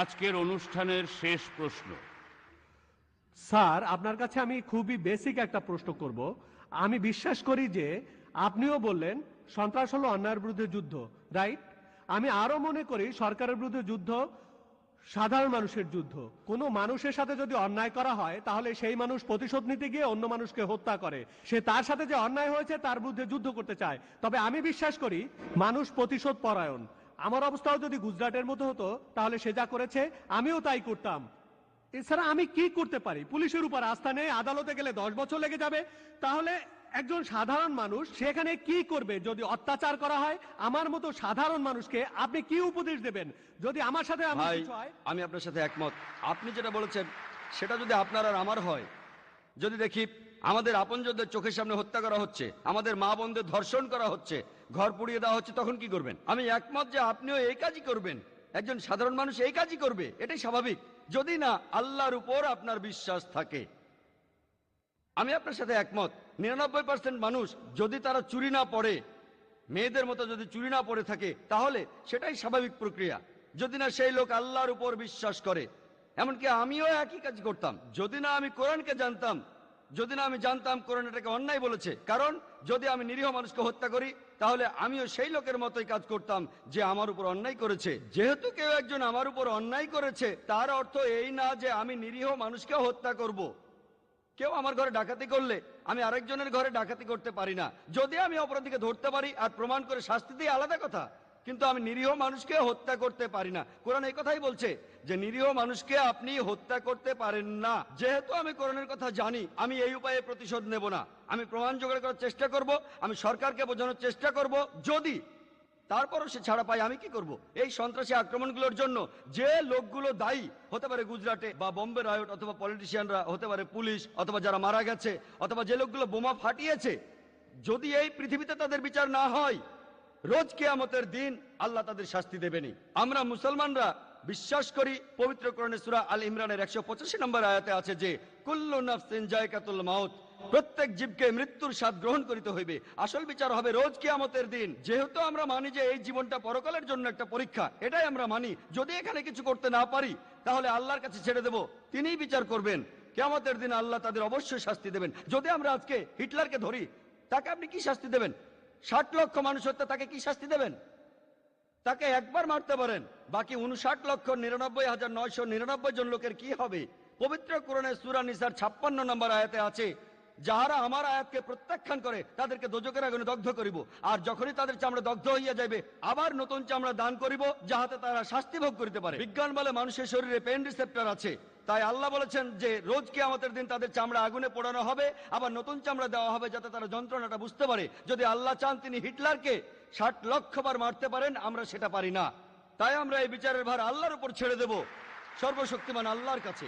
আজকের অনুষ্ঠানের শেষ প্রশ্ন। স্যার, আপনার কাছে আমি খুবই বেসিক একটা প্রশ্ন করব। আমি বিশ্বাস করি যে আপনিও বললেন সন্ত্রাস হলো অন্যায়ের বিরুদ্ধে যুদ্ধ রাইট আমি আরও মনে করি সরকারের বিরুদ্ধে যুদ্ধ সাধারণ মানুষের যুদ্ধ। কোনো মানুষের সাথে যদি অন্যায় করা হয়, তাহলে সেই মানুষ প্রতিশোধ নিতে গিয়ে অন্য মানুষকে হত্যা করে। সে তার সাথে যে অন্যায় হয়েছে, তার বিরুদ্ধে যুদ্ধ করতে চায়। তবে আমি বিশ্বাস করি মানুষ প্রতিশোধ পরায়ণ আমার অবস্থাও যদি গুজরাটের মতো হতো তাহলে সে যা করেছে আমিও তাই করতাম। এছাড়া আমি কি করতে পারি? পুলিশের উপর আস্থা নেই আদালতে গেলে দশ বছর লেগে যাবে। তাহলে একজন সাধারণ মানুষ সেখানে কি করবে? যদি অত্যাচার করা হয় আমার মতো সাধারণ মানুষকে আপনি কি উপদেশ দেবেন? যদি আমার সাথে ভাই হয় আমি আপনার সাথে একমত। আপনি যেটা বলেছেন সেটা যদি আপনার আর আমার হয় যদি দেখি আমাদের আপনজনদের চোখের সামনে হত্যা করা হচ্ছে, আমাদের মা বোনদের ধর্ষণ করা হচ্ছে, ঘর পুড়িয়ে দেওয়া হচ্ছে, তখন কি করবেন? আমি একমত যে আপনিও এই কাজই করবেন। একজন সাধারণ মানুষ এই কাজই করবে, এটাই স্বাভাবিক। যদি না, আল্লাহর উপর আপনার বিশ্বাস থাকে। আমি আপনার সাথে একমত। নিরানব্বই পার্সেন্ট মানুষ যদি তারা চুরি না পড়ে, মেয়েদের মতো যদি চুরি না পড়ে থাকে, তাহলে সেটাই স্বাভাবিক প্রক্রিয়া। যদি না, সেই লোক আল্লাহর উপর বিশ্বাস করে। এমনকি আমিও একই কাজ করতাম। যদি না, আমি কোরআনকে জানতাম। যদি না আমি জানতাম কোরআন এটাকে অন্যায় বলেছে, কারণ যদি আমি নিরীহ মানুষকে হত্যা করি, তাহলে আমিও সেই লোকের মতোই কাজ করতাম যে আমার উপর অন্যায় করেছে। যেহেতু কেউ একজন আমার উপর অন্যায় করেছে, তার অর্থ এই না যে আমি নিরীহ মানুষকে হত্যা করব। কেউ আমার ঘরে ডাকাতি করলে আমি আরেকজনের ঘরে ডাকাতি করতে পারি না। যদি আমি অপরাধীকে ধরতে পারি আর প্রমাণ করে শাস্তি দিয়ে আলাদা কথা। কিন্তু আমি নিরীহ মানুষকে হত্যা করতে পারি না। কোরআন এই কথাই বলছে যে নিরীহ মানুষকে আপনি হত্যা করতে পারেন না। যেহেতু আমি কোরআনের কথা জানি, আমি এই উপায়ে প্রতিশোধ নেব না। আমি প্রমাণ জোগাড় করার চেষ্টা করব, আমি সরকারকে বোঝানোর চেষ্টা করব। যদি তারপরও সে ছাড়া পাই আমি কি করব? এই সন্ত্রাসী আক্রমণগুলোর জন্য যে লোকগুলো দায়ী, হতে পারে গুজরাটে বা বম্বে রায়ট অথবা পলিটিশিয়ানরা, হতে পারে পুলিশ অথবা যারা মারা গেছে, অথবা যে লোকগুলো বোমা ফাটিয়েছে, যদি এই পৃথিবীতে তাদের বিচার না হয় রোজ কেয়ামতের দিন আল্লাহ তাদের শাস্তি দেবেনি আমরা মুসলমানরা বিশ্বাস করি পবিত্র করণে সুরা আল ইমরানের একশো পঁচাশি নম্বর আয়াতে আছে যে, কুল্লু নাফসিন জায়কাতুল মাউত প্রত্যেক জীবকে মৃত্যুর স্বাদ গ্রহণ করিতে হইবে। আসল বিচার হবে রোজ কিয়ামতের দিন। যেহেতু আমরা মানি যে এই জীবনটা পরকালের জন্য একটা পরীক্ষা, এটাই আমরা মানি। যদি এখানে কিছু করতে না পারি, তাহলে আল্লাহর কাছে ছেড়ে দেব। তিনিই বিচার করবেন। কেয়ামতের দিন আল্লাহ তাদের অবশ্যই শাস্তি দেবেন। যদি আমরা আজকে হিটলারকে ধরি, তাকে আপনি কি শাস্তি দেবেন? ষাট লক্ষ মানুষ হত্যা, তাকে কি শাস্তি দেবেন? তাকে একবার মারতে পারেন। বাকি উনষাট লক্ষ নিরানব্বই হাজার নয়শো নিরানব্বই জন লোকের কি হবে? পবিত্র কোরআনের সুরা নিসার ছাপ্পান্ন নম্বর আয়াতে আছে, যাহারা আমার আয়াতকে প্রত্যাখ্যান করে, তাদেরকে দোজকের আগুনে দগ্ধ করিব। আর যখনই তাদের চামড়া দগ্ধ হইয়া যাবে আবার নতুন চামড়া দান করিব, যাহাতে তারা শাস্তি ভোগ করিতে পারে। বিজ্ঞান বলে মানুষের শরীরে পেন রিসেপ্টর আছে। তাই আল্লাহ বলেছেন যে রোজ কে আমাদের দিন তাদের চামড়া আগুনে পোড়ানো হবে, আবার নতুন চামড়া দেওয়া হবে যাতে তারা যন্ত্রণাটা বুঝতে পারে। যদি আল্লাহ চান তিনি হিটলারকে ষাট লক্ষ বার মারতে পারেন, আমরা সেটা পারি না। তাই আমরা এই বিচারের ভার আল্লাহর উপর ছেড়ে দেব। সর্বশক্তিমান আল্লাহর কাছে।